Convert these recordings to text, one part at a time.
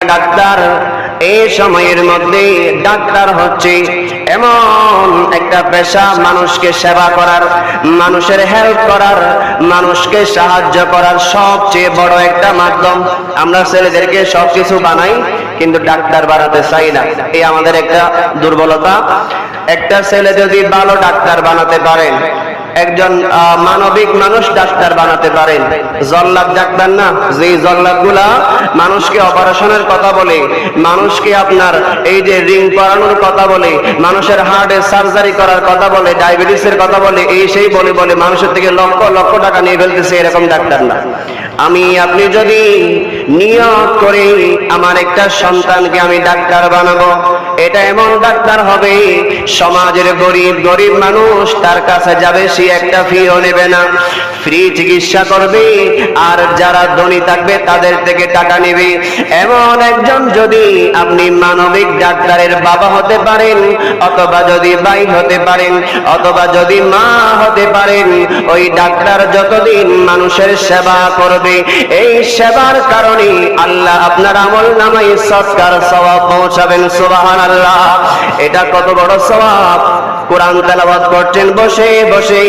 Doctor এই সময়ের মধ্যে ডাক্তার হচ্ছে এমন একটা পেশা মানুষকে সেবা করার, মানুষের হেল্প করার, মানুষকে সাহায্য করার সবচেয়ে বড় একটা মাধ্যম। আমরা ছেলেদেরকে সবকিছু বানাই, কিন্তু ডাক্তার বানাতে চাই না। এই আমাদের একটা দুর্বলতা। একটা ছেলে যদি ভালো ডাক্তার বানাতে পারেন একজন মানবিক মানুষ ডাক্তার বানাতে পারেন। জল্লাদ ডাক্তার না? যে জল্লাদগুলা মানুষকে অপারেশনের কথা বলে, মানুষকে আপনার এই যে রিং করানোর কথা বলে, মানুষের হার্টের সার্জারি করার কথা বলে, ডায়াবেটিসের কথা বলে, এই সেই বলে বলে মানুষের থেকে লক্ষ লক্ষ টাকা নিয়ে ফেলতেছে এরকম ডাক্তার না। আমি, আপনি যদি নিয়োগ করে আমার একটা সন্তানকে আমি ডাক্তার বানাবো এটা এমন ডাক্তার হবে, সমাজের গরিব গরিব মানুষ তার কাছে যাবে, সে একটা ফিও নেবে না। ফ্রি চিকিৎসা করবে, আর যারা ধনী থাকবে তাদের থেকে টাকা নেবে। এমন একজন যদি আপনি মানবিক ডাক্তারের বাবা হতে পারেন, অথবা যদি ভাই হতে পারেন, অথবা যদি মা হতে পারেন, ওই ডাক্তার যতদিন মানুষের সেবা করবে, এই সেবার কারণে আল্লাহ আপনার আমল নামাই সৎকার সওয়াব পৌঁছাবেন সুবাহান আল্লাহ এটা কত বড় সওয়াব? কোরআন তেলাওয়াত করছেন, বসে বসে,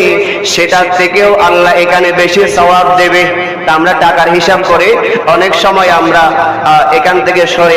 সেটার থেকেও আল্লাহ এখানে বেশি সওয়াব দেবে। তা আমরা টাকার হিসাব করে অনেক সময় আমরা এখান থেকে সরে